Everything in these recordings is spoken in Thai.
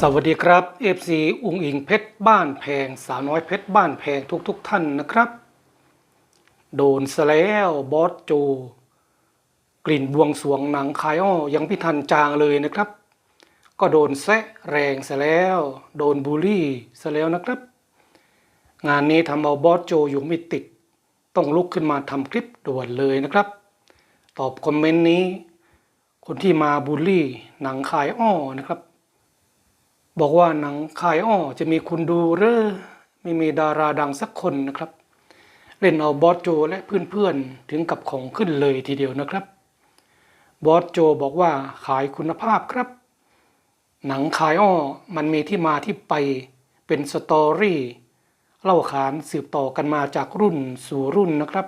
สวัสดีครับ FC อุงอิงเพชรบ้านแพงสาวน้อยเพชรบ้านแพงทุกๆทท่านนะครับ โดนซะแล้วบอสโจ กลิ่นบวงสรวงหนังคายอ้อยังพิทันจางเลยนะครับ ก็โดนแซะแรงซะแล้ว โดนบูลลี่ซะแล้วนะครับ งานนี้ทำเอาบอสโจอยู่ไม่ติด ต้องลุกขึ้นมาทำคลิปด่วนเลยนะครับ ตอบคอมเมนต์นี้ คนที่มาบูลลี่หนังคายอ้อนะครับ บอกว่าหนังคายอ้อจะมีคุณดูหรือไม่มีดาราดังสักคนนะครับ เล่นเอาบอสโจและเพื่อนๆถึงกับของขึ้นเลยทีเดียวนะครับ บอสโจบอกว่าขายคุณภาพครับ หนังคายอ้อมันมีที่มาที่ไปเป็นสตอรี่เล่าขานสืบต่อกันมาจากรุ่นสู่รุ่นนะครับ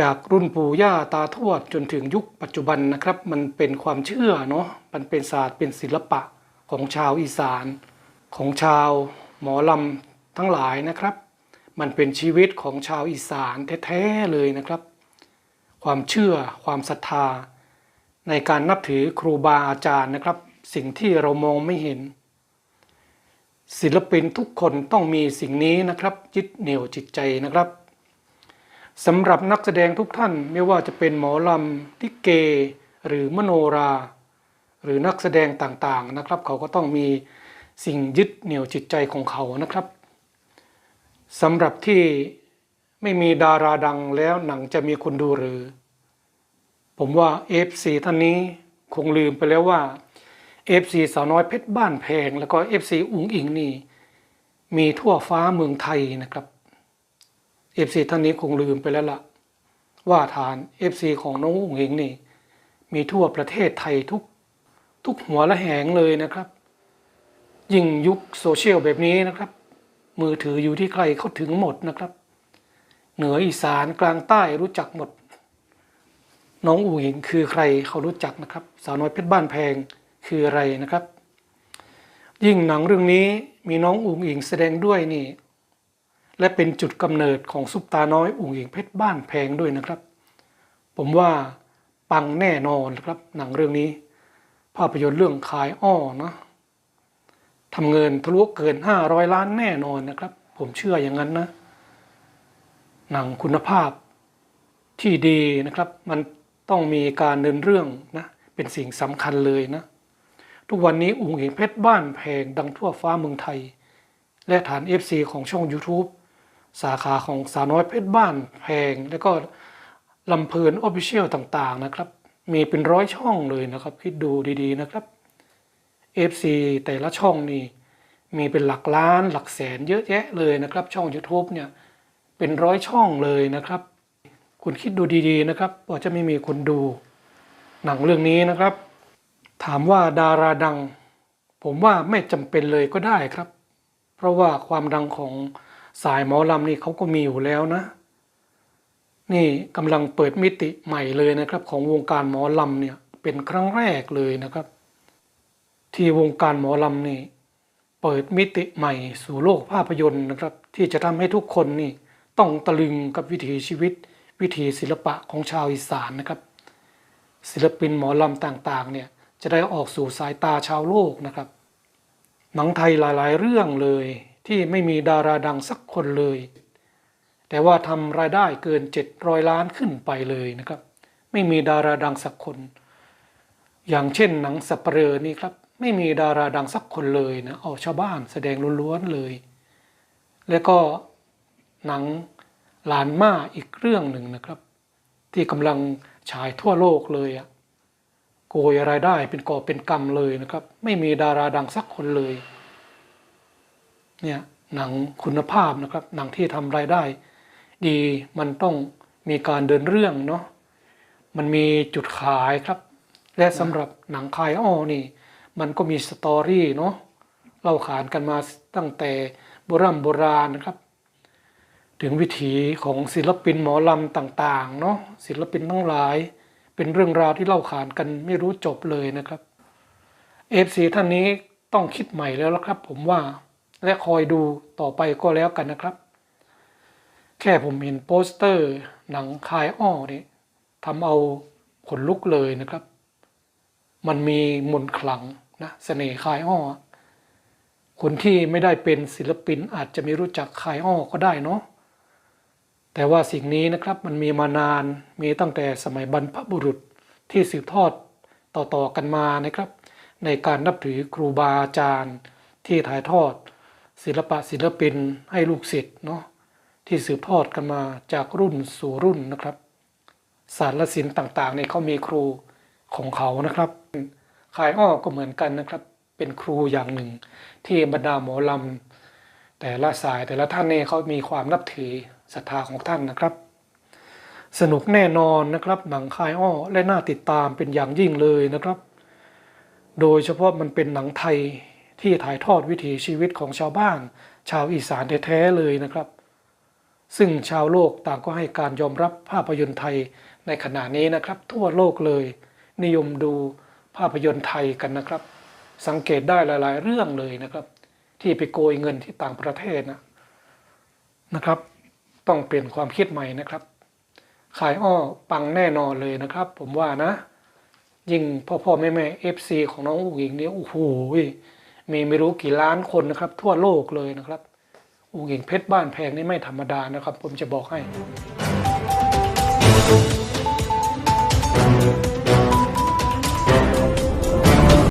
จากรุ่นปู่ย่าตาทวดจนถึงยุคปัจจุบันนะครับ มันเป็นความเชื่อเนาะมันเป็นศาสตร์เป็นศิลปะ ของชาวอีสาน ของชาวหมอลำทั้งหลายนะครับ มันเป็นชีวิตของชาวอีสานแท้ๆเลยนะครับ ความเชื่อความศรัทธา ในการนับถือครูบาอาจารย์นะครับ สิ่งที่เรามองไม่เห็น ศิลปินทุกคนต้องมีสิ่งนี้นะครับยึดเหนี่ยวจิตใจนะครับสำหรับนักแสดงทุกท่านไม่ว่าจะเป็นหมอลำทิเก หรือมโนรา หรือนักแสดงต่างๆนะครับ เขาก็ต้องมีสิ่งยึดเหนี่ยวจิตใจของเขานะครับสำหรับที่ไม่มีดาราดังแล้วหนังจะมีคนดูหรือ ผมว่า FC ท่านนี้คงลืมไปแล้วว่า FC สาวน้อยเพชรบ้านแพง แล้วก็ FC อุ๋งอิงนี่ มีทั่วฟ้าเมืองไทยนะครับ FC ท่านนี้คงลืมไปแล้วล่ะ ว่าฐาน FC ของน้องอุ๋งอิงนี่ มีทั่วประเทศไทยทุก ทุกหัวละแหงเลยนะครับ ยิ่งยุคโซเชียลแบบนี้นะครับ มือถืออยู่ที่ใครเขาถึงหมดนะครับ เหนืออีสานกลางใต้รู้จักหมด น้องอูหญิงคือใครเขารู้จักนะครับ สาวน้อยเพชรบ้านแพงคืออะไรนะครับ ยิ่งหนังเรื่องนี้มีน้องอูหญิงแสดงด้วยนี่ และเป็นจุดกำเนิดของซุปตาน้อยอูหญิงเพชรบ้านแพงด้วยนะครับ ผมว่าปังแน่นอนครับหนังเรื่องนี้ ภาพยนตร์เรื่องขายอ้อนะทำเงินทะลุเกิน 500 ล้านแน่นอนนะครับ ผมเชื่ออย่างนั้นนะ หนังคุณภาพที่ดีนะครับ มันต้องมีการเดินเรื่องนะ เป็นสิ่งสำคัญเลยนะ ทุกวันนี้อุ๋งเห็นเพชรบ้านแพงดังทั่วฟ้าเมืองไทย และฐาน FC ของช่อง YouTube สาขาของสาวน้อยเพชรบ้านแพง แล้วก็ลำเพลินออฟฟิเชียลต่างๆนะครับ มีเป็นร้อยช่องเลยนะครับ คิดดูดีๆนะครับ FC แต่ละช่องนี่มีเป็นหลักล้านหลักแสนเยอะแยะเลยนะครับ ช่อง YouTube เนี่ยเป็นร้อยช่องเลยนะครับ คุณคิดดูดีๆนะครับว่าจะไม่มีคนดู หนังเรื่องนี้นะครับ ถามว่าดาราดัง ผมว่าไม่จำเป็นเลยก็ได้ครับ เพราะว่าความดังของสายหมอลำนี่เขาก็มีอยู่แล้วนะ นี่กำลังเปิดมิติใหม่เลยนะครับ ของวงการหมอลำเนี่ยเป็นครั้งแรกเลยนะครับ ที่วงการหมอลำนี่เปิดมิติใหม่สู่โลกภาพยนตร์นะครับ ที่จะทำให้ทุกคนนี่ต้องตะลึงกับวิถีชีวิต วิถีศิลปะของชาวอีสานนะครับ ศิลปินหมอลำต่างๆเนี่ยจะได้ออกสู่สายตาชาวโลกนะครับ หนังไทยหลายๆ เรื่องเลยที่ไม่มีดาราดังสักคนเลย แต่ว่าทำรายได้เกิน 700 ล้านขึ้นไปเลยนะครับ ไม่มีดาราดังสักคน อย่างเช่นหนังสัปเหร่อนี่ครับ ไม่มีดาราดังสักคนเลยนะเอาชาวบ้านแสดงล้วนๆเลย แล้วก็หนังหลานม่าอีกเรื่องหนึ่งนะครับ ที่กำลังฉายทั่วโลกเลยอะโกยรายได้เป็นก่อเป็นกำเลยนะครับ ไม่มีดาราดังสักคนเลย เนี่ยหนังคุณภาพนะครับ หนังที่ทำรายได้ ดีมันต้องมีการเดินเรื่องเนาะมันมีจุดขายครับ และสำหรับหนังคายอ้อนี่ มันก็มีสตอรี่เนาะเล่าขานกันมาตั้งแต่โบราณโบราณนะครับ ถึงวิถีของศิลปินหมอลำต่างๆเนาะศิลปินทั้งหลาย เป็นเรื่องราวที่เล่าขานกันไม่รู้จบเลยนะครับเอฟซีท่านนี้ต้องคิดใหม่แล้วละครับ ผมว่าและคอยดูต่อไปก็แล้วกันนะครับ ค่ผมเห็นโปสเตอร์หนังคายอ้อนี่ทำเอาขนลุกเลยนะครับ มันมีมนขลังนะเสน่ห์คายอ้อ คนที่ไม่ได้เป็นศิลปินอาจจะไม่รู้จักคายอ้อก็ได้เนาะแต่ว่าสิ่งนี้นะครับมันมีมานานมีตั้งแต่สมัยบรรพบุรุษที่สืบทอดต่อๆกันมานะครับ ในการนับถือครูบาอาจารย์ที่ถ่ายทอด ศิลปะศิลปินให้ลูกศิษย์เนาะ ที่สืบทอดกันมาจากรุ่นสู่รุ่นนะครับศาสตร์และศิลป์ต่างๆเนี่ยเขามีครูของเขานะครับขายอ้อก็เหมือนกันนะครับ เป็นครูอย่างหนึ่ง ที่บรรดาหมอลำแต่ละสายแต่ละท่านเนี่ยเขามีความนับถือศรัทธาของท่านนะครับ สนุกแน่นอนนะครับหนังคายอ้อและน่าติดตามเป็นอย่างยิ่งเลยนะครับ โดยเฉพาะมันเป็นหนังไทยที่ถ่ายทอดวิถีชีวิตของชาวบ้าน ชาวอีสานแท้ๆเลยนะครับ ซึ่งชาวโลกต่างก็ให้การยอมรับภาพยนตร์ไทยในขณะนี้นะครับ ทั่วโลกเลย นิยมดูภาพยนตร์ไทยกันนะครับ สังเกตได้หลาย ๆ เรื่องเลยนะครับ ที่ไปโกยเงินที่ต่างประเทศนะนะครับ ต้องเปลี่ยนความคิดใหม่นะครับ ขายอ้อปังแน่นอนเลยนะครับ ผมว่านะ ยิ่งพ่อพ่อแม่แม่เอฟซีของน้องอุ๋งอิงเนี่ยโอ้โหมีไม่รู้กี่ล้านคนนะครับ ทั่วโลกเลยนะครับ อุ๋งอิงเพชรบ้านแพงนี่ไม่ธรรมดานะครับ ผมจะบอกให้